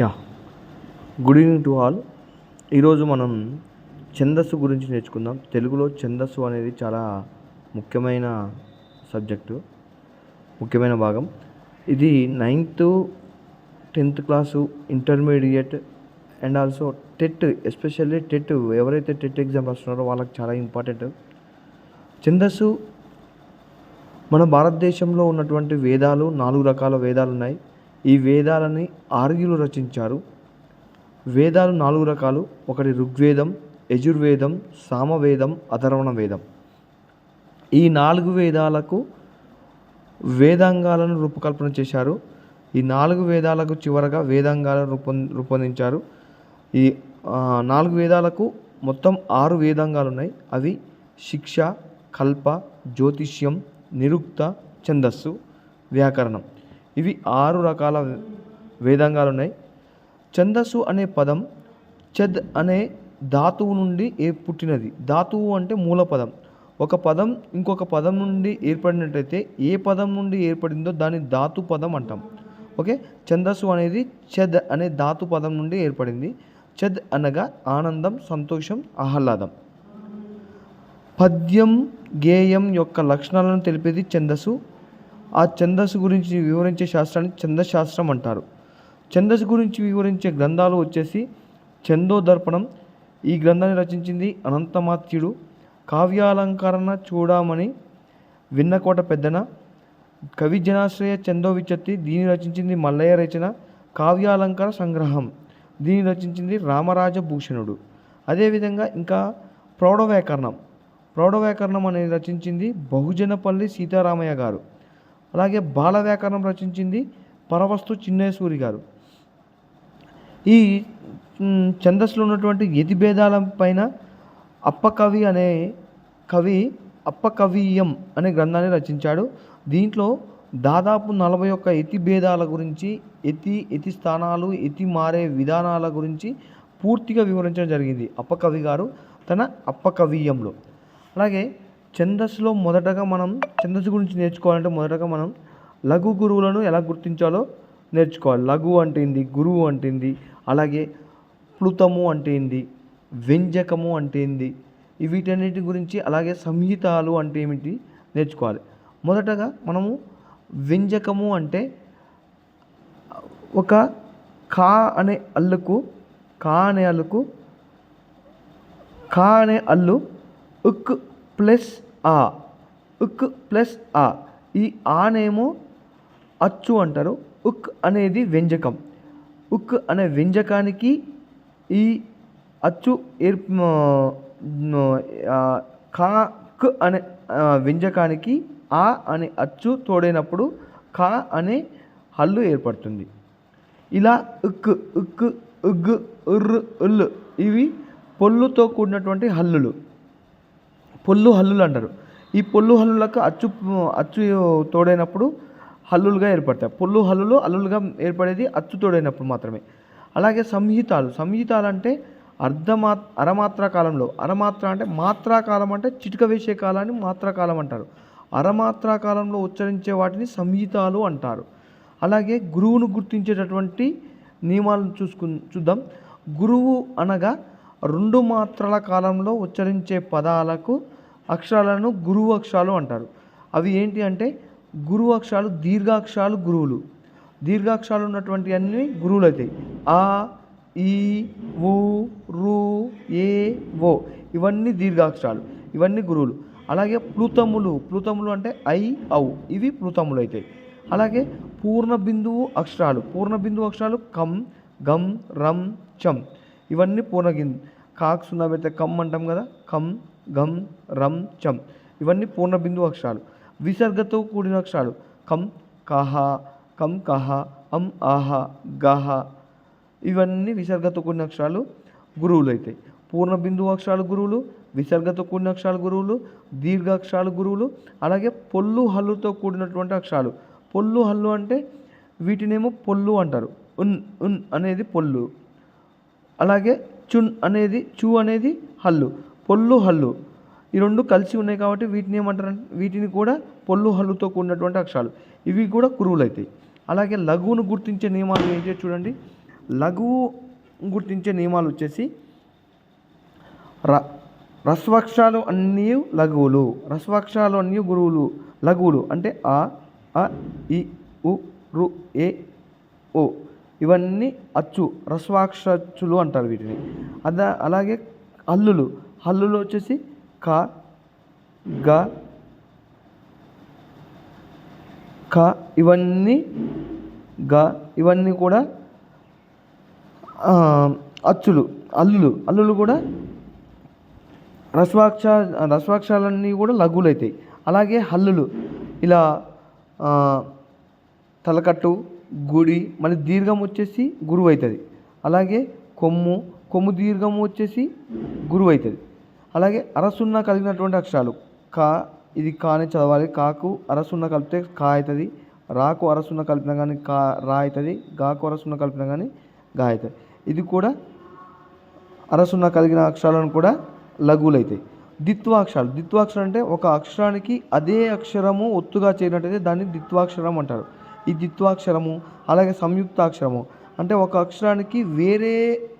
Yeah. Good evening to all ఈరోజు మనం ఛందస్సు గురించి నేర్చుకుందాం. తెలుగులో ఛందస్సు అనేది చాలా ముఖ్యమైన సబ్జెక్టు ముఖ్యమైన భాగం. ఇది ninth tenth class intermediate and also TET especially TET ఎవరైతే టెట్ ఎగ్జామ్ రాస్తున్నారో వాళ్ళకి చాలా ఇంపార్టెంట్. ఛందస్సు మన భారతదేశంలో ఉన్నటువంటి వేదాలు నాలుగు రకాల వేదాలు ఉన్నాయి ఈ వేదాలని ఆర్యులు రచించారు. వేదాలు నాలుగు రకాలు. ఒకటి ఋగ్వేదం యజుర్వేదం సామవేదం అథర్వణ వేదం ఈ నాలుగు వేదాలకు వేదాంగాలను రూపకల్పన చేశారు. ఈ నాలుగు వేదాలకు చివరగా వేదాంగాలను రూపొం రూపొందించారు. ఈ నాలుగు వేదాలకు మొత్తం ఆరు వేదాంగాలు ఉన్నాయి అవి శిక్ష కల్ప జ్యోతిష్యం నిరుక్త ఛందస్సు వ్యాకరణం. ఇవి ఆరు రకాల వేదాంగాలు ఉన్నాయి ఛందస్సు అనే పదం ఛద్ అనే ధాతువు నుండి ఏ పుట్టినది? ధాతువు అంటే మూల పదం. ఒక పదం ఇంకొక పదం నుండి ఏర్పడినట్టయితే ఏ పదం నుండి ఏర్పడిందో దాన్ని ధాతు పదం అంటాం. ఓకే? ఛందస్సు అనేది ఛద్ అనే ధాతు పదం నుండి ఏర్పడింది. ఛద్ అనగా ఆనందం సంతోషం ఆహ్లాదం. పద్యం గేయం యొక్క లక్షణాలను తెలిపేది ఛందస్సు. ఆ ఛందస్సు గురించి వివరించే శాస్త్రాన్ని ఛందశాస్త్రం అంటారు. ఛందస్సు గురించి వివరించే గ్రంథాలు వచ్చేసి ఛందోదర్పణం. ఈ గ్రంథాన్ని రచించింది అనంతమాత్యుడు. కావ్యాలంకరణ చూడమని విన్నకోట పెద్దన. కవి జనాశ్రయ చందో విచత్తి దీన్ని రచించింది మల్లయ్య రచన. కావ్యాలంకార సంగ్రహం దీన్ని రచించింది రామరాజ భూషణుడు అదేవిధంగా ఇంకా ప్రౌఢ వ్యాకరణం ప్రౌఢ వ్యాకరణం అనేది రచించింది బహుజనపల్లి సీతారామయ్య గారు. అలాగే బాల వ్యాకరణం రచించింది పరవస్తు చిన్నేశ్వరి గారు. ఈ ఛందస్సులో ఉన్నటువంటి యతిభేదాల పైన అప్పకవి అనే కవి అప్పకవీయం అనే గ్రంథాన్ని రచించాడు. దీంట్లో దాదాపు నలభై ఒక్క యతి భేదాల గురించి యతి యతి స్థానాలు యతి మారే విధానాల గురించి పూర్తిగా వివరించడం జరిగింది అప్పకవి గారు తన అప్పకవీయంలో. అలాగే ఛందస్సులో మొదటగా మనం ఛందస్సు గురించి నేర్చుకోవాలంటే మొదటగా మనం లఘు గురువులను ఎలా గుర్తించాలో నేర్చుకోవాలి. లఘు అంటే ఏంది? గురువు అంటే ఏంది? అలాగే ప్లుతము అంటే ఏంది? వ్యంజకము అంటే ఏంది? వీటన్నిటి గురించి అలాగే సంహితాలు అంటే ఏమిటి నేర్చుకోవాలి. మొదటగా మనము వ్యంజకము అంటే ఒక కా అనే అల్లుకు కా అనే అల్లుకు కా అనే అల్లు ఉక్ ప్లస్ ఆ. ఉక్ ప్లస్ ఆ. ఈ ఆనేమో అచ్చు అంటారు. ఉక్ అనేది వ్యంజకం. ఉక్ అనే వ్యంజకానికి ఈ అచ్చు ఏర్ కా క్ అనే వ్యంజకానికి ఆ అనే అచ్చు తోడైనప్పుడు కా అనే హల్లు ఏర్పడుతుంది. ఇలా ఉక్ ఉక్ ఉగ్ ఉర్రు ఉల్ ఇవి పొల్లుతో కూడినటువంటి హల్లులు. పొల్లు హల్లులు అంటారు. ఈ పొల్లు హల్లులకు అచ్చు అచ్చు తోడైనప్పుడు హల్లులుగా ఏర్పడతాయి. పొల్లు హల్లులు హల్లులుగా ఏర్పడేది అచ్చు తోడైనప్పుడు మాత్రమే. అలాగే సంహితాలు. సంహితాలు అంటే అర్ధమా అరమాత్రా కాలంలో. అరమాత్ర అంటే మాత్రా కాలం అంటే చిటిక వేసే కాలాన్ని మాత్రా కాలం అంటారు. అరమాత్రా కాలంలో ఉచ్చరించే వాటిని సంహితాలు అంటారు. అలాగే గురువును గుర్తించేటటువంటి నియమాలను చూసుకు చూద్దాం. గురువు అనగా రెండు మాత్రల కాలంలో ఉచ్చరించే పదాలకు అక్షరాలను గురువు అక్షరాలు అంటారు. అవి ఏంటి అంటే గురువు అక్షరాలు దీర్ఘాక్షరాలు గురువులు. దీర్ఘాక్షరాలు ఉన్నటువంటి అన్ని గురువులు అవుతాయి ఆ ఈ ఊ రు ఏ ఓ ఇవన్నీ దీర్ఘాక్షరాలు ఇవన్నీ గురువులు. అలాగే ప్లుతములు ప్లుతములు అంటే ఐ ఔ ఇవి ప్లుతములు అవుతాయి అలాగే పూర్ణ బిందువు అక్షరాలు పూర్ణ బిందువు అక్షరాలు కం గం రం చం ఇవన్నీ పూర్ణ బిందు కాక్ సున్నా పెడితే కమ్ అంటాం కదా కం గం రం చం. ఇవన్నీ పూర్ణ బిందువు అక్షరాలు. విసర్గతో కూడిన అక్షరాలు. కం కహ కం కహ అం ఆహ గహ. ఇవన్నీ విసర్గతో కూడిన అక్షరాలు గురువులు అవుతాయి పూర్ణ బిందువు అక్షరాలు గురువులు విసర్గతో కూడిన అక్షరాలు గురువులు దీర్ఘ అక్షరాలు గురువులు అలాగే పొల్లు హల్లుతో కూడినటువంటి అక్షరాలు. పొల్లు హల్లు అంటే వీటినేమో పొల్లు అంటారు. ఉన్ ఉన్ అనేది పొల్లు. అలాగే చున్ అనేది చూ అనేది హల్లు. పొల్లు హల్లు. ఈ రెండు కలిసి ఉన్నాయి కాబట్టి వీటిని ఏమంటారు? వీటిని కూడా పొల్లు హల్లుతో కూడినటువంటి అక్షరాలు. ఇవి కూడా కురువులు అవుతాయి అలాగే లఘువును గుర్తించే నియమాలు ఏంటి చూడండి. లఘువు గుర్తించే నియమాలు వచ్చేసి ర రస్వాక్షరాలు అన్నీ లఘువులు. రస్వాక్షరాలు అన్నీ గురువులు. లఘువులు అంటే ఆ అ ఇ ఉ రు ఏ ఓ. ఇవన్నీ అచ్చు రస్వాక్షచ్చులు అంటారు వీటిని. అదా అలాగే హల్లులు. హల్లులు వచ్చేసి క గ క ఇవన్నీ గ ఇవన్నీ కూడా అచ్చులు అల్లులు అల్లులు కూడా రస్వాక్ష రస్వాక్షరాలన్నీ కూడా లఘువులు అవుతాయి అలాగే హల్లులు ఇలా తలకట్టు గుడి మళ్ళీ దీర్ఘం వచ్చేసి గురువు అవుతుంది అలాగే కొమ్ము కొమ్ము దీర్ఘం వచ్చేసి గురువు అవుతుంది అలాగే అరసున్న కలిగినటువంటి అక్షరాలు. కా ఇది కాని చదవాలి. కాకు అరసున్న కలిపితే కా అవుతుంది. రాకు అరసున్న కలిపినా కానీ కా రా అవుతుంది. గాకు అరసున్న కలిపినా కానీ గా అవుతుంది. ఇది కూడా అరసున్న కలిగిన అక్షరాలను కూడా లఘువులు అవుతాయి ద్విత్వాక్షరాలు. ద్విత్వాక్షరం అంటే ఒక అక్షరానికి అదే అక్షరము ఒత్తుగా చేరినట్టయితే దాన్ని ద్విత్వాక్షరం అంటారు. ఈ ద్విత్వాక్షరము అలాగే సంయుక్తాక్షరము. అంటే ఒక అక్షరానికి వేరే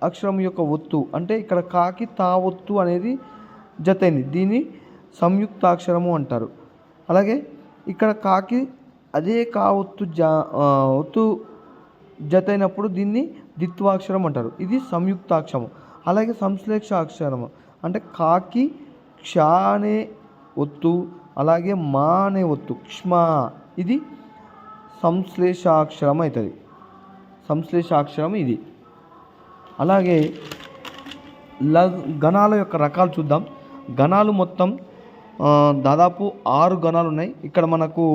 అక్షరం యొక్క ఒత్తు అంటే ఇక్కడ కాకి తా ఒత్తు అనేది జతైంది. దీన్ని సంయుక్తాక్షరము అంటారు. అలాగే ఇక్కడ కాకి అదే కా ఒత్తు జా ఒత్తు జతైనప్పుడు దీన్ని ద్విత్వాక్షరం అంటారు. ఇది సంయుక్తాక్షరము. అలాగే సంశ్లేష అక్షరము అంటే కాకి క్ష అనే ఒత్తు అలాగే మా అనే ఒత్తు క్ష్మ. ఇది సంశ్లేషాక్షరం అవుతుంది సంశ్లేషాక్షరం ఇది. అలాగే ల గణాల యొక్క రకాలు చూద్దాం. గణాలు మొత్తం దాదాపు ఆరు గణాలు ఉన్నాయి. ఇక్కడ మనకు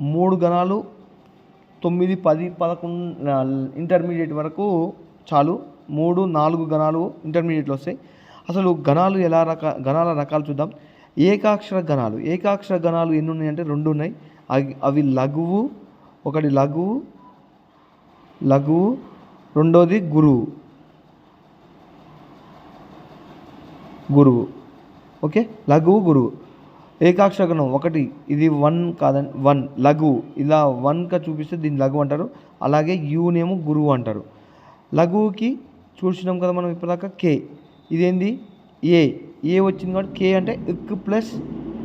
మూడు గణాలు తొమ్మిది పది పదకొండు ఇంటర్మీడియట్ వరకు చాలు. మూడు నాలుగు గణాలు ఇంటర్మీడియట్లో వస్తాయి. అసలు గణాలు ఎలా రక గణాల రకాలు చూద్దాం. ఏకాక్షర గణాలు. ఏకాక్షర గణాలు ఎన్ని ఉన్నాయంటే రెండు ఉన్నాయి. అవి అవి లఘువు ఒకటి లఘువు లఘువు రెండోది గురువు. గురువు. ఓకే? లఘువు గురువు. ఏకాక్షగణం ఒకటి ఇది వన్ కాదని వన్ లఘువు ఇలా వన్గా చూపిస్తే దీన్ని లఘువు అంటారు. అలాగే యూనేమో గురువు అంటారు. లఘువుకి చూసినాం కదా మనం ఇప్పటిదాకా కే. ఇదేంది? ఏ. ఏ వచ్చింది కాబట్టి కే అంటే ఇక్ ప్లస్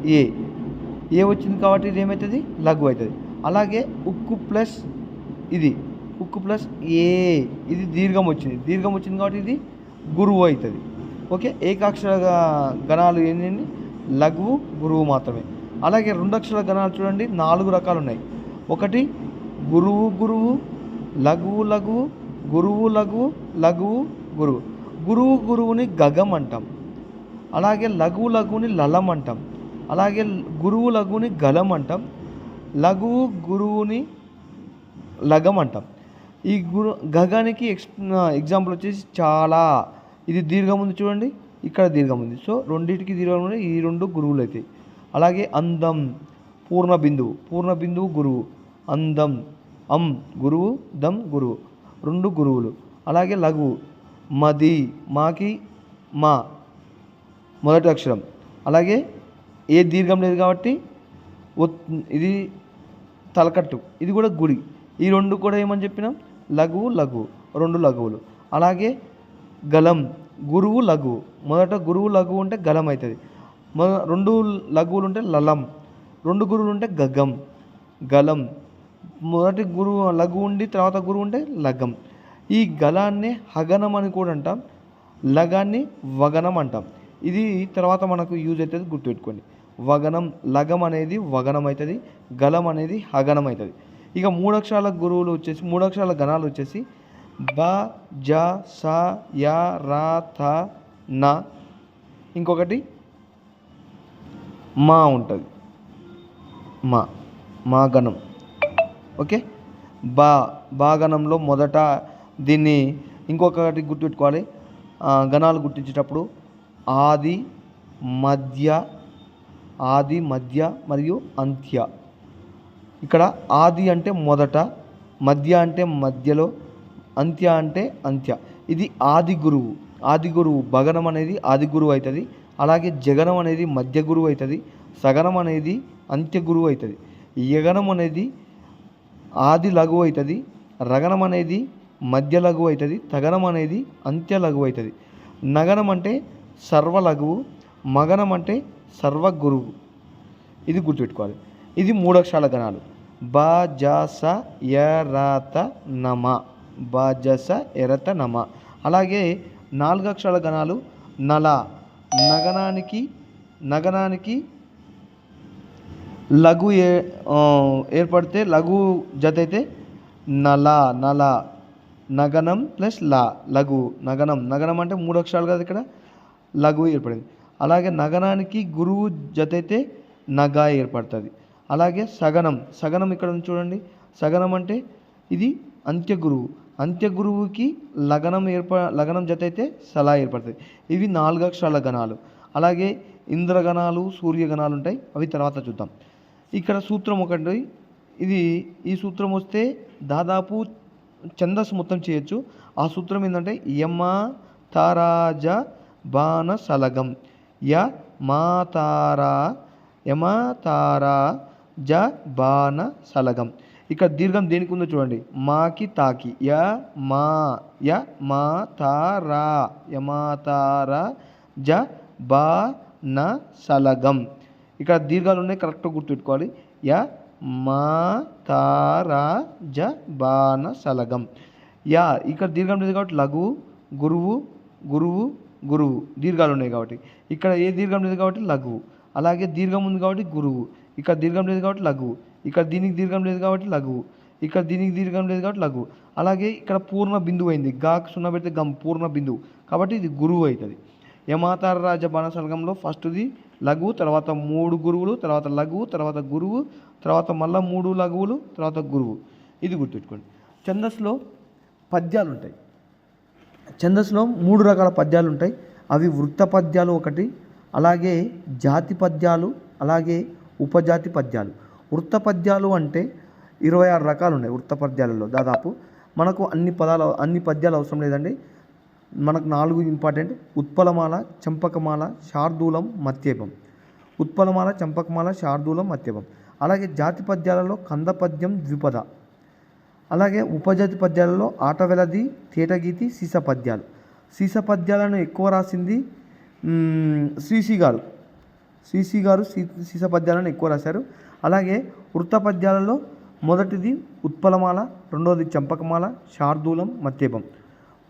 ఏ. ఏ వచ్చింది కాబట్టి ఇది ఏమవుతుంది లఘు అవుతుంది అలాగే ఉక్కు ప్లస్ ఇది. ఉక్కు ప్లస్ ఏ. ఇది దీర్ఘం వచ్చింది. దీర్ఘం వచ్చింది కాబట్టి ఇది గురువు అవుతుంది ఓకే? ఏకాక్షర గణాలు ఏంటండి లఘువు గురువు మాత్రమే. అలాగే రెండక్షర గణాలు చూడండి నాలుగు రకాలు ఉన్నాయి ఒకటి గురువు గురువు లఘువు లఘువు గురువు లఘువు లఘువు గురువు. గురువు గురువుని గగం అంటాం. అలాగే లఘువు లఘువుని లలం అంటాం. అలాగే గురువు లఘువుని గలం అంటాం. లఘువు గురువుని లగం అంటాం. ఈ గురు గగానికి ఎక్స్ ఎగ్జాంపుల్ వచ్చేసి చాలా ఇది దీర్ఘం ఉంది చూడండి ఇక్కడ దీర్ఘం ఉంది సో రెండింటికి దీర్ఘం ఉంది ఈ రెండు గురువులు అవుతాయి అలాగే అందం పూర్ణ బిందువు. పూర్ణ బిందువు గురువు. అందం అం గురువు దం గురువు. రెండు గురువులు. అలాగే లఘువు. మది మాకి మా. మొదటి అక్షరం. అలాగే ఏ దీర్ఘం లేదు కాబట్టి ఇది తలకట్టు. ఇది కూడా గుడి. ఈ రెండు కూడా ఏమని చెప్పినాం? లఘువు లఘువు. రెండు లఘువులు. అలాగే గలం గురువు లఘువు మొదట గురువు లఘువు ఉంటే గలం అవుతుంది మొద రెండు లఘువులు ఉంటే లలం. రెండు గురువులు ఉంటే గగం. గలం. మొదటి గురువు లఘు ఉండి తర్వాత గురువు ఉంటే లగం ఈ గలాన్ని హగనం అని కూడా అంటాం. లగాన్ని వగనం అంటాం. ఇది తర్వాత మనకు యూజ్ అవుతుంది గుర్తుపెట్టుకోండి. వగనం లగం అనేది వగనం అవుతుంది గలం అనేది హగనం అవుతుంది ఇక మూడక్షరాల గురువులు వచ్చేసి మూడక్షరాల గణాలు వచ్చేసి బ జ స య ర థ న. ఇంకొకటి మా ఉంటుంది. మా మా గణం ఓకే? బా బాగణంలో మొదట దీన్ని ఇంకొకటి గుర్తుపెట్టుకోవాలి. గణాలు గుర్తించేటప్పుడు ఆది మధ్య ఆది మధ్య మరియు అంత్య. ఇక్కడ ఆది అంటే మొదట మధ్య అంటే మధ్యలో అంత్య అంటే అంత్య. ఇది ఆది గురువు. ఆది గురువు భగనం అనేది ఆది గురువు అవుతుంది అలాగే జగనం అనేది మధ్య గురువు అవుతుంది సగనం అనేది అంత్య గురువు అవుతుంది యగనం అనేది ఆది లఘువు అవుతుంది రగనం అనేది మధ్య లఘువు అవుతుంది తగనం అనేది అంత్య లఘువు అవుతుంది నగనం అంటే సర్వ లఘువు. మగనం అంటే సర్వ గురువు. ఇది గుర్తుపెట్టుకోవాలి. ఇది మూడక్షరాల గణాలు. బ జ స య నమ బ స ఎరత నమ. అలాగే నాలుగు అక్షరాల గణాలు నల నగనానికి నగనానికి లఘు ఏ ఏర్పడితే లఘు జత అయితే నల నల నగనం ప్లస్ లా లఘు నగనం. నగనం అంటే మూడు అక్షరాలు కదా ఇక్కడ? లఘు ఏర్పడింది. అలాగే నగనానికి గురువు జత అయితే నగ ఏర్పడుతుంది. అలాగే సగనం సగనం ఇక్కడ చూడండి. సగనం అంటే ఇది అంత్య అంత్యగురువుకి అంత్య గురువుకి లగనం ఏర్ప లగనం జత అయితే సలా ఏర్పడుతుంది. ఇవి నాలుగు అక్షరాల గణాలు. అలాగే ఇంద్రగణాలు సూర్యగణాలు ఉంటాయి. అవి తర్వాత చూద్దాం. ఇక్కడ సూత్రం ఒకటి ఇది ఈ సూత్రం వస్తే దాదాపు ఛందస్సు మొత్తం చేయొచ్చు. ఆ సూత్రం ఏంటంటే యమ తారాజ బాణ సలగం. య మా తారా యమ తారా జ బాణ సలగం. ఇక్కడ దీర్ఘం దేనికి ఉందో చూడండి. మాకి తాకి. య మా య మా తారా యమా తారా జ బా న సలగం. ఇక్కడ దీర్ఘాలు ఉన్నాయి కరెక్ట్గా గుర్తుపెట్టుకోవాలి. య మా తారా జ బాణ సలగం. యా ఇక్కడ దీర్ఘం లేదు కాబట్టి లఘువు గురువు గురువు గురువు. దీర్ఘాలు ఉన్నాయి కాబట్టి. ఇక్కడ ఏ దీర్ఘం లేదు కాబట్టి లఘువు అలాగే దీర్ఘం ఉంది కాబట్టి గురువు. ఇక్కడ దీర్ఘం లేదు కాబట్టి లఘువు. ఇక్కడ దీనికి దీర్ఘం లేదు కాబట్టి లఘువు. ఇక్కడ దీనికి దీర్ఘం లేదు కాబట్టి లఘువు. అలాగే ఇక్కడ పూర్ణ బిందువు అయింది. గాకు సున్నా పెడితే గమ్ పూర్ణ బిందువు. కాబట్టి ఇది గురువు అవుతుంది. యమాతార రాజ బాణసర్గంలో ఫస్ట్ది లఘువు తర్వాత మూడు గురువులు తర్వాత లఘువు తర్వాత గురువు తర్వాత మళ్ళీ మూడు లఘువులు తర్వాత గురువు. ఇది గుర్తుపెట్టుకోండి. ఛందస్సులో పద్యాలు ఉంటాయి ఛందస్సులో మూడు రకాల పద్యాలు ఉంటాయి అవి వృత్త పద్యాలు ఒకటి అలాగే జాతి పద్యాలు అలాగే ఉపజాతి పద్యాలు. వృత్త పద్యాలు అంటే ఇరవై ఆరు రకాలు ఉన్నాయి వృత్త పద్యాలలో. దాదాపు మనకు అన్ని పదాలు అన్ని పద్యాలు అవసరం లేదండి. మనకు నాలుగు ఇంపార్టెంట్. ఉత్పలమాల చంపకమాల శార్దూలం మత్యపం ఉత్పలమాల చంపకమాల శార్దూలం మత్యపం అలాగే జాతి పద్యాలలో కంద పద్యం ద్విపద. అలాగే ఉపజాతి పద్యాలలో ఆటవెలది తేటగీతి సీస పద్యాలు. సీస పద్యాలను ఎక్కువ రాసింది మ్మ్, శ్రీశ్రీ గారు. శ్రీశ్రీ గారు సీ సీస పద్యాలను ఎక్కువ రాశారు. అలాగే వృత్త పద్యాలలో మొదటిది ఉత్పలమాల రెండవది చంపకమాల శార్దూలం మత్యపం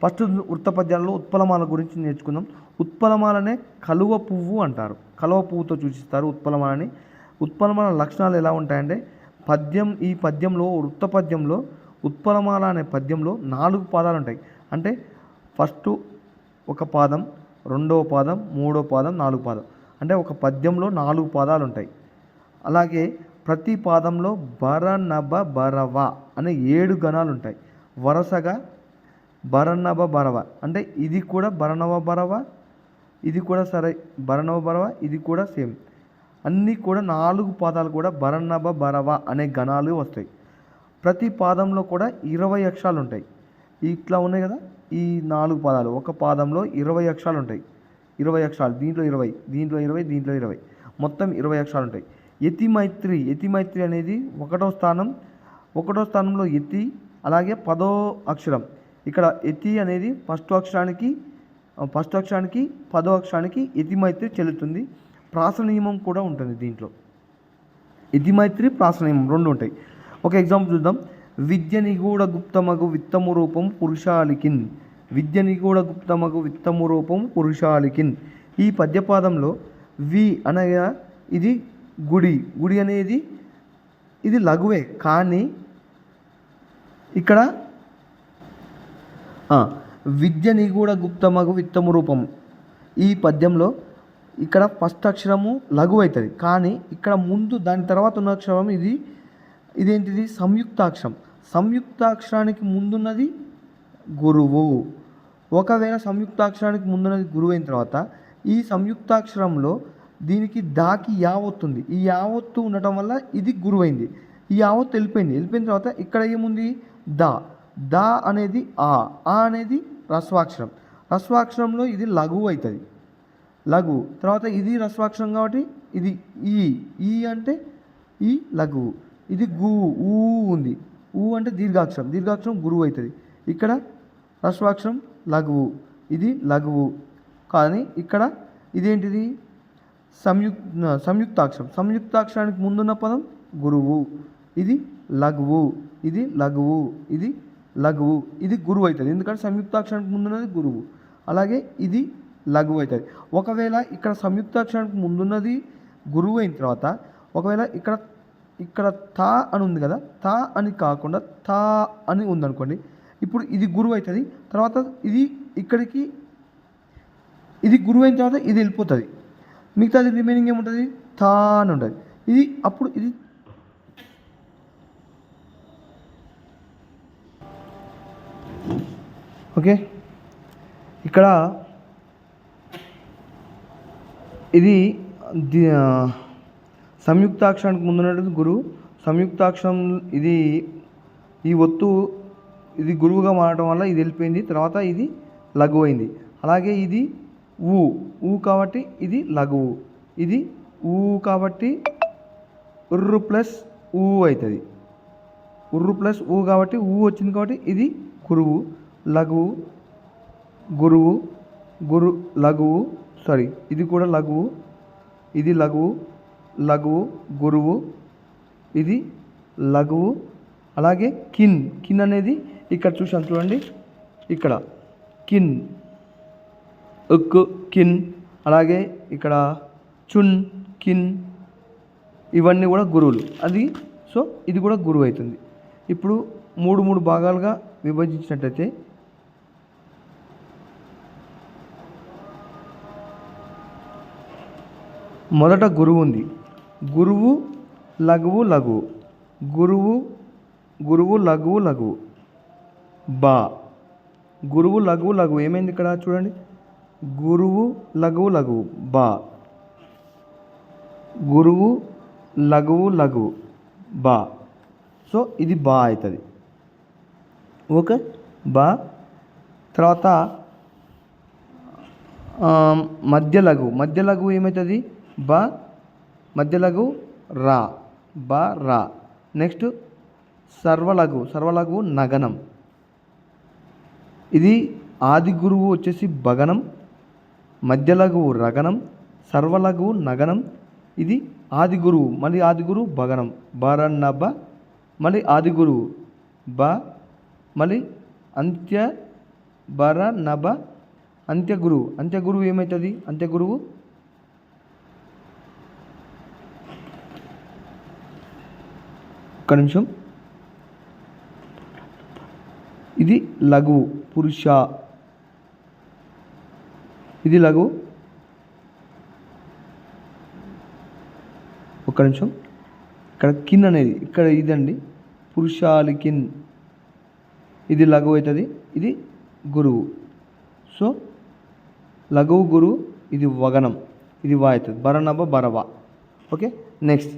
ఫస్ట్ వృత్త పద్యాలలో ఉత్పలమాల గురించి నేర్చుకుందాం. ఉత్పలమాలనే కలువ పువ్వు అంటారు. కలువ పువ్వుతో సూచిస్తారు ఉత్పలమాలని. ఉత్పలమాల లక్షణాలు ఎలా ఉంటాయంటే పద్యం ఈ పద్యంలో వృత్త పద్యంలో ఉత్పలమాల అనే పద్యంలో నాలుగు పాదాలు ఉంటాయి. అంటే ఫస్ట్ ఒక పాదం రెండవ పాదం మూడో పాదం నాలుగు పాదం అంటే ఒక పద్యంలో నాలుగు పాదాలు ఉంటాయి. అలాగే ప్రతి పాదంలో బర బరవ అనే ఏడు గణాలు ఉంటాయి. వరుసగా బరనభ బరవ అంటే ఇది కూడా భరణవ బరవ ఇది కూడా సరే భరణవ బరవ ఇది కూడా సేమ్. అన్నీ కూడా నాలుగు పాదాలు కూడా భరణభ బరవ అనే గణాలు వస్తాయి. ప్రతి పాదంలో కూడా ఇరవై అక్షరాలు ఉంటాయి. ఇట్లా ఉన్నాయి కదా ఈ నాలుగు పాదాలు. ఒక పాదంలో ఇరవై అక్షరాలు ఉంటాయి. ఇరవై అక్షరాలు దీంట్లో ఇరవై దీంట్లో ఇరవై దీంట్లో ఇరవై. మొత్తం ఇరవై అక్షరాలు ఉంటాయి. యతి మైత్రి యతి మైత్రి అనేది ఒకటో స్థానం ఒకటో స్థానంలో యతి అలాగే పదో అక్షరం. ఇక్కడ యతి అనేది ఫస్ట్ అక్షరానికి ఫస్ట్ అక్షరానికి పదో అక్షరానికి యతి మైత్రి చెల్లుతుంది. ప్రాస నియమం కూడా ఉంటుంది దీంట్లో. యతి మైత్రి ప్రాస నియమం రెండు ఉంటాయి. ఒక ఎగ్జాంపుల్ చూద్దాం. విద్య నిగూఢ గుప్తమగు విత్తము రూపం పురుషాలికిన్. విద్య నిగూఢ గుప్తమగు విత్తము రూపం పురుషాలికిన్. ఈ పద్యపాదంలో వి అనగా ఇది గుడి. గుడి అనేది ఇది లఘువే కానీ ఇక్కడ విద్య నిగూఢ గుప్తమగు విత్తము రూపం. ఈ పద్యంలో ఇక్కడ ఫస్ట్ అక్షరము లఘు అవుతుంది కానీ ఇక్కడ ముందు దాని తర్వాత ఉన్న అక్షరం ఇది ఇదేంటిది? సంయుక్తాక్షరం. సంయుక్తాక్షరానికి ముందున్నది గురువు. ఒకవేళ సంయుక్తాక్షరానికి ముందున్నది గురువు అయిన తర్వాత ఈ సంయుక్తాక్షరంలో దీనికి దాకి యావత్తుంది ఈ యావత్తు ఉండటం వల్ల ఇది గురువైంది ఈ యావత్తు వెళ్ళిపోయింది. వెళ్ళిపోయిన తర్వాత ఇక్కడ ఏముంది? దా. దా అనేది ఆ. ఆ అనేది రస్వాక్షరం. రస్వాక్షరంలో ఇది లఘువు అవుతుంది. లఘు. తర్వాత ఇది రస్వాక్షరం కాబట్టి ఇది ఈ. ఈ అంటే ఈ లఘు ఇది గు. ఊ ఉంది. ఊ అంటే దీర్ఘాక్షరం. దీర్ఘాక్షరం గురువు అవుతుంది. ఇక్కడ హ్రస్వాక్షరం లఘువు. ఇది లఘువు. కానీ ఇక్కడ ఇదేంటిది? సంయుక్ సంయుక్తాక్షరం. సంయుక్తాక్షరానికి ముందున్న పదం గురువు. ఇది లఘువు. ఇది లఘువు. ఇది లఘువు. ఇది గురువు అవుతుంది. ఎందుకంటే సంయుక్తాక్షరానికి ముందున్నది గురువు. అలాగే ఇది లఘువు అవుతుంది. ఒకవేళ ఇక్కడ సంయుక్తాక్షరానికి ముందున్నది గురువు అయిన తర్వాత ఒకవేళ ఇక్కడ ఇక్కడ తా అని ఉంది కదా తా అని కాకుండా తా అని ఉందనుకోండి ఇప్పుడు ఇది గురువు అవుతుంది. తర్వాత ఇది ఇక్కడికి ఇది గురువు అయిన తర్వాత ఇది వెళ్ళిపోతుంది. మిగతాది రిమైనింగ్ ఏముంటుంది? తా అని ఉంటుంది. ఇది అప్పుడు ఇది ఓకే? ఇక్కడ ఇది సంయుక్తాక్షరానికి ముందు సంయుక్తాక్షరానికి ముందున్నది గురువు. సంయుక్తాక్షరం ఇది ఈ ఒత్తు ఇది గురువుగా మారడం వల్ల ఇది వెళ్ళిపోయింది. తర్వాత ఇది లఘువు అయింది అలాగే ఇది ఊ ఊ కాబట్టి ఇది లఘువు. ఇది ఊ కాబట్టి ఉర్రు ప్లస్ ఊ అవుతుంది. ఉర్రు ప్లస్ ఊ కాబట్టి ఊ వచ్చింది కాబట్టి ఇది గురువు లఘువు గురువు గురు లఘువు సారీ ఇది కూడా లఘువు ఇది లఘువు లఘువు గురువు ఇది లఘువు అలాగే కిన్. కిన్ అనేది ఇక్కడ చూసాను చూడండి. ఇక్కడ కిన్ ఉక్ కిన్ అలాగే ఇక్కడ చున్ కిన్ ఇవన్నీ కూడా గురువులు. అది సో ఇది కూడా గురువు అవుతుంది. ఇప్పుడు మూడు మూడు భాగాలుగా విభజించినట్టయితే మొదట గురువు ఉంది. గురువు లఘువు లఘువు. గురువు గురువు లఘువు లఘువు. బా. గురువు లఘువు లఘువు. ఏమైంది ఇక్కడ? చూడండి. గురువు లఘువు లఘువు. బా. గురువు లఘువు లఘువు. బా. సో ఇది బా అవుతుంది. ఓకే? బా. తర్వాత మధ్య లఘు మధ్య లఘువు ఏమవుతుంది? బ. మధ్య లఘు రా. బ రా. నెక్స్ట్ సర్వలఘు సర్వలఘు నగనం. ఇది ఆది గురువు వచ్చేసి భగనం మధ్య లఘువు రగనం సర్వలఘువు నగనం. ఇది ఆది గురువు మళ్ళీ ఆది గురువు భగనం. బరన్నబ మళ్ళీ ఆది గురువు బ మళ్ళీ అంత్య బర నబ అంత్య గురువు. అంత్య గురువు ఏమవుతుంది అంత్య గురువు ఒక్క నిమిషం. ఇది లఘువు. పురుష. ఇది లఘు. ఒక్క నిమిషం. ఇక్కడ కిన్ అనేది ఇక్కడ ఇదండి. పురుషాలి కిన్. ఇది లఘువు అవుతుంది ఇది గురువు. సో లఘువు గురువు ఇది వగనం ఇది వా అవుతుంది. భరణవ బరవ ఓకే నెక్స్ట్.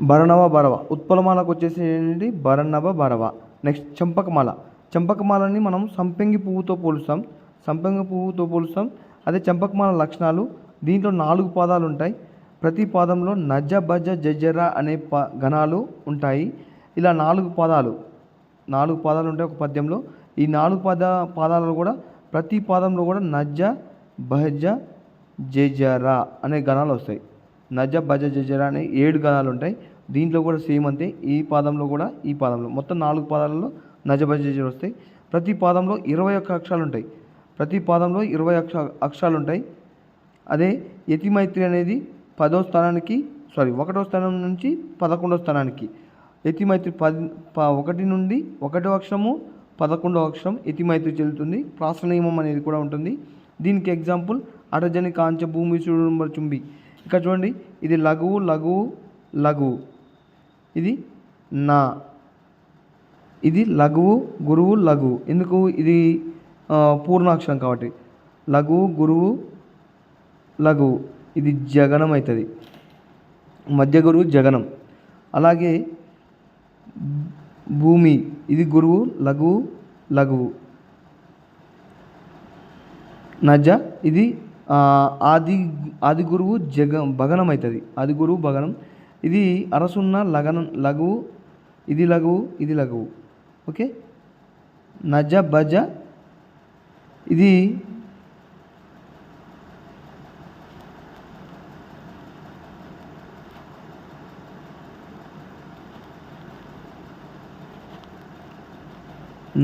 భరణవ భరవ. ఉత్పలమాలకు వచ్చేసి ఏంటి భరణవ భరవ. నెక్స్ట్ చంపకమాల. చంపకమాలని మనం సంపెంగి పువ్వుతో పోలుస్తాం. సంపెంగి పువ్వుతో పోలుస్తాం. అదే చంపకమాల లక్షణాలు. దీంట్లో నాలుగు పాదాలు ఉంటాయి. ప్రతి పాదంలో నజ బజ జజర అనే ప గణాలు ఉంటాయి. ఇలా నాలుగు పాదాలు. నాలుగు పాదాలు ఉంటాయి ఒక పద్యంలో. ఈ నాలుగు పద పాదాలలో కూడా ప్రతి పాదంలో కూడా నజ భజ జజర అనే గణాలు వస్తాయి. నజ భజ జజర అనే ఏడు గణాలు ఉంటాయి. దీంట్లో కూడా సేమ్ అంతే. ఈ పాదంలో కూడా ఈ పాదంలో. మొత్తం నాలుగు పాదాలలో నజ వస్తాయి ప్రతి పాదంలో ఇరవై ఒక్క అక్షరాలు ఉంటాయి ప్రతి పాదంలో ఇరవై అక్ష అక్షరాలు ఉంటాయి అదే యతిమైత్రి అనేది పదో స్థానానికి సారీ ఒకటో స్థానం నుంచి పదకొండో స్థానానికి. యతిమైత్రి పది ప ఒకటి నుండి ఒకటో అక్షరము పదకొండో అక్షరం యతిమైత్రి చెల్లుతుంది ప్రాసనియమం అనేది కూడా ఉంటుంది. దీనికి ఎగ్జాంపుల్ అటజని కాంచ భూమి చూడు చుంబి. ఇక్కడ చూడండి ఇది లఘువు లఘువు లఘువు. ఇది నా. ఇది లఘువు గురువు లఘువు ఎందుకు ఇది పూర్ణాక్షరం కాబట్టి? లఘువు గురువు లఘువు. ఇది జగనం అవుతుంది మధ్య గురువు జగనం. అలాగే భూమి. ఇది గురువు లఘువు లఘువు. నజ ఇది ఆది ఆది గురువు జగ భగనం అవుతుంది ఆది గురువు భగనం. ఇది అరసున్న లగనం లఘువు. ఇది లఘువు ఇది లఘువు. ఓకే? నజ బజ ఇది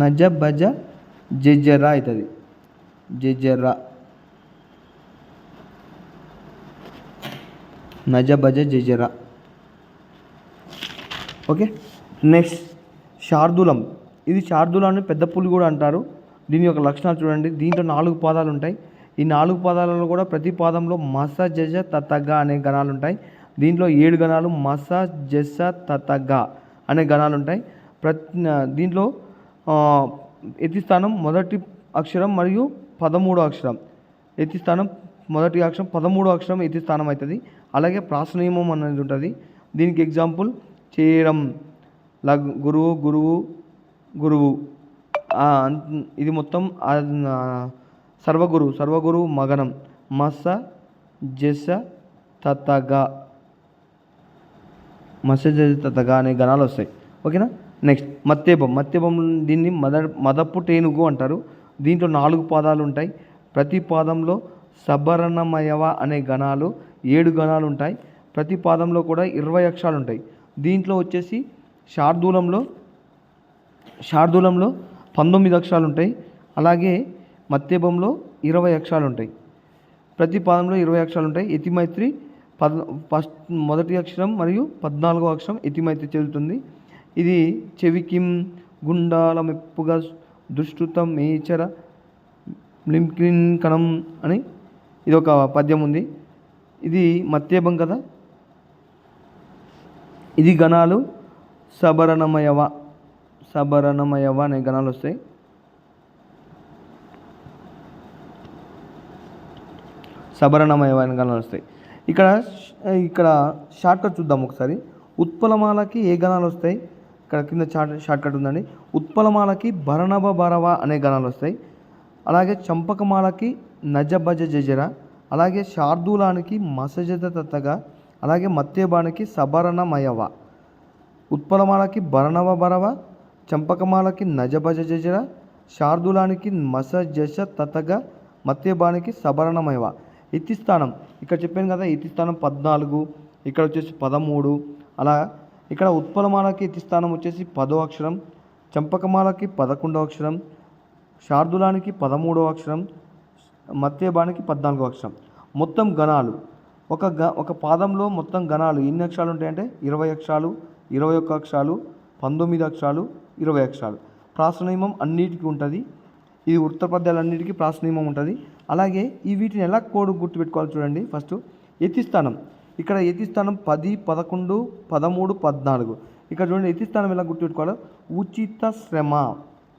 నజ బజ జెజర అవుతుంది జెజర. నజ బజ జెజర. ఓకే? నెక్స్ట్. శార్దూలం. ఇది శార్దూలాన్ని పెద్ద పులి కూడా అంటారు. దీని యొక్క లక్షణాలు చూడండి. దీంట్లో నాలుగు పాదాలు ఉంటాయి. ఈ నాలుగు పాదాలలో కూడా ప్రతి పాదంలో మస జజ తతగ అనే గణాలు ఉంటాయి. దీంట్లో ఏడు గణాలు మస జస తతగ అనే గణాలు ఉంటాయి. ప్రతి దీంట్లో ఆ, ఎత్తి స్థానం మొదటి అక్షరం మరియు పదమూడో అక్షరం. ఎత్తి స్థానం మొదటి అక్షరం పదమూడో అక్షరం ఎత్తి స్థానం అవుతుంది. అలాగే ప్రాసనీయమం అనేది ఉంటుంది. దీనికి ఎగ్జాంపుల్ చేయడం లగ్ గురువు గురువు గురువు. ఇది మొత్తం సర్వగురు సర్వగురు మగనం. మస జస తతగా. మస జస తతగా అనే గణాలు వస్తాయి. ఓకేనా? నెక్స్ట్ మత్తేబం మత్తేబం దీన్ని మద మదపు టేనుగు అంటారు. దీంట్లో నాలుగు పాదాలు ఉంటాయి. ప్రతి పాదంలో సబరణమయవ అనే గణాలు ఏడు గణాలు ఉంటాయి. ప్రతి పాదంలో కూడా ఇరవై అక్షరాలు ఉంటాయి. దీంట్లో వచ్చేసి శార్దూలంలో శార్దూలంలో పంతొమ్మిది అక్షరాలు ఉంటాయి. అలాగే మత్తేబంలో ఇరవై అక్షరాలు ఉంటాయి. ప్రతి పాదంలో ఇరవై అక్షరాలు ఉంటాయి. ఇతిమైత్రి పద్ ఫస్ట్ మొదటి అక్షరం మరియు పద్నాలుగో అక్షరం ఇతిమైత్రి చెల్లుతుంది ఇది చెవికిం గుండాల మెప్పుగా దుష్టుతం మేచర లింక్లిన్ కణం అని ఇది ఒక పద్యం ఉంది. ఇది మత్తేబం కదా? ఇది గణాలు సబరణమయవ సబరణమయవ అనే గణాలు వస్తాయి. సబరణమయవ అనే గణాలు వస్తాయి. ఇక్కడ ఇక్కడ షార్ట్కట్ చూద్దాం ఒకసారి. ఉత్పలమాలకి ఏ గణాలు వస్తాయి? ఇక్కడ కింద షార్ట్ షార్ట్కట్ ఉందండి. ఉత్పలమాలకి భరణభ భరవ అనే గణాలు వస్తాయి. అలాగే చంపకమాలకి నజబజ జజర అలాగే శార్దూలానికి మసజద తత్తగా అలాగే మత్తేబానికి సబరణమయవ. ఉత్పలమాలకి భరణవ భరవ చంపకమాలకి నజభజ జజర శార్దులానికి మస జష తతగ మత్యబానికి సభరణమైవ ఇతి స్థానం. ఇక్కడ చెప్పాను కదా ఇతి స్థానం పద్నాలుగు ఇక్కడ వచ్చేసి పదమూడు అలా ఇక్కడ ఉత్పలమాలకి ఇతి స్థానం వచ్చేసి పదో అక్షరం చంపకమాలకి పదకొండో అక్షరం శార్దులానికి పదమూడో అక్షరం మత్యబానికి పద్నాలుగో అక్షరం. మొత్తం గణాలు. ఒక గ ఒక పాదంలో మొత్తం గణాలు ఎన్ని అక్షరాలు ఉంటాయంటే ఇరవై అక్షరాలు ఇరవై ఒక్క అక్షరాలు పంతొమ్మిది అక్షరాలు ఇరవై అక్షరాలు. ప్రాసనియమం అన్నిటికీ ఉంటుంది. ఇది వృత్తపద్యాలన్నిటికీ ప్రాసనియమం ఉంటుంది. అలాగే ఈ వీటిని ఎలా కోడ్ గుర్తుపెట్టుకోవాలి చూడండి ఫస్ట్. యతిస్థానం. ఇక్కడ యతిస్థానం పది పదకొండు పదమూడు పద్నాలుగు. ఇక్కడ చూడండి యతిస్థానం ఎలా గుర్తుపెట్టుకోవాలి ఉచిత శ్రమ.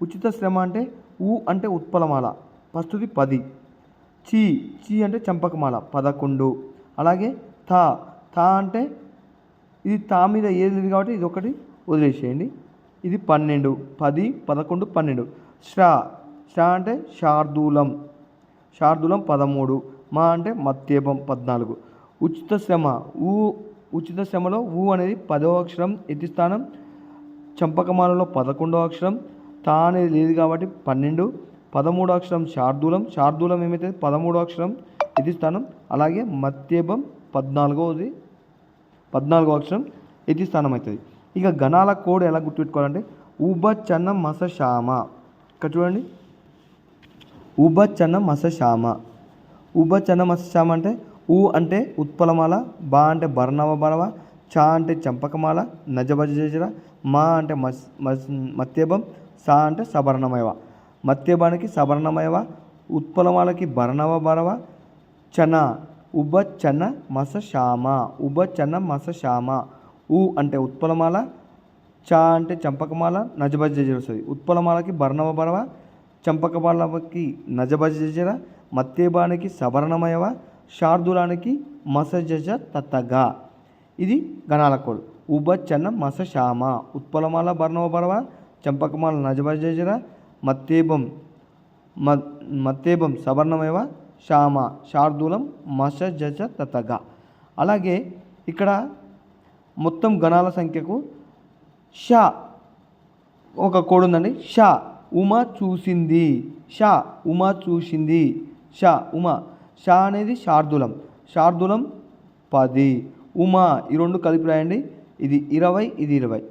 ఉచిత శ్రమ అంటే ఊ అంటే ఉత్పలమాల. ఫస్ట్ది పది. చీ. చీ అంటే చంపకమాల. పదకొండు. అలాగే థా. థా అంటే ఇది తా మీద ఏది లేదు కాబట్టి ఇది ఒకటి వదిలేసేయండి. ఇది పన్నెండు పది పదకొండు పన్నెండు. శ్రా శ్రా అంటే శార్దూలం. శార్దూలం పదమూడు మా అంటే మత్తేపం పద్నాలుగు. ఉచిత శ్రమ ఊ ఉచిత శ్రమలో ఊ అనేది పదవ అక్షరం ఎత్తి స్థానం చంపకమాలలో పదకొండవ అక్షరం తా అనేది లేదు కాబట్టి పన్నెండు. పదమూడో అక్షరం శార్దూలం శార్దూలం ఏమైతే పదమూడో అక్షరం ఇది స్థానం అలాగే మత్యభం పద్నాలుగోది పద్నాలుగో అక్షరం ఇది స్థానం అవుతుంది ఇక గణాల కోడ్ ఎలా గుర్తుపెట్టుకోవాలంటే ఉబ చన్న మస శామ ఇక్కడ చూడండి. ఉబ చన్న మస శామ ఉబ చన్న మస అంటే ఊ అంటే ఉత్పలమాల బా అంటే బర్ణవ బరవ చా అంటే చంపకమాల నజబజర మా అంటే మస్ మస్ మత్యభం సా అంటే సబర్ణమయవ మత్యభానికి సబర్ణమయవ ఉత్పలమాలకి బర్ణవ బరవ చన ఉబ మస శామ ఉబ మస శామ ఉ అంటే ఉత్పలమాల చ అంటే చంపకమాల నజబజర వస్తుంది. ఉత్పలమాలకి బర్ణవ బరవ చంపకమాలకి నజబజర మత్తేబానికి సవర్ణమయవ శార్దులానికి మసజజ తత్తగ ఇది గణాల కోడ్. ఉబ చన్న మస శామ ఉత్పలమాల బర్ణవ బరవ చంపకమాల నజబజర మత్తేబం మ మత్తేబం సవర్ణమేవ శ్యామ శార్దూలం మస జజ అలాగే ఇక్కడ మొత్తం గణాల సంఖ్యకు షా ఒక కోడ్ ఉందండి షా ఉమ చూసింది. షా ఉమ చూసింది. షా ఉమ. షా అనేది శార్దులం. శార్దులం పది. ఉమ ఈ రెండు కలిపి రాయండి. ఇది ఇరవై ఇది ఇరవై.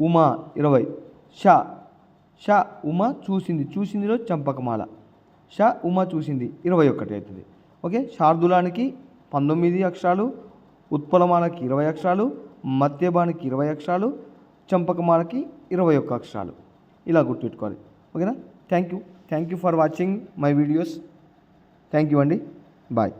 ఉమ ఇరవై. షా షా ఉమ చూసింది. చూసిందిలో చంపకమాల. షా ఉమ చూసింది. ఇరవై ఒకటి అవుతుంది. ఓకే? శార్దులానికి పంతొమ్మిది అక్షరాలు ఉత్పలమాలకి ఇరవై అక్షరాలు మత్యబానికి ఇరవై అక్షరాలు చంపకమాలకి ఇరవై ఒక్క అక్షరాలు. ఇలా గుర్తుపెట్టుకోవాలి. ఓకేనా? Thank you. Thank you for watching my videos. Thank you అండి. బాయ్.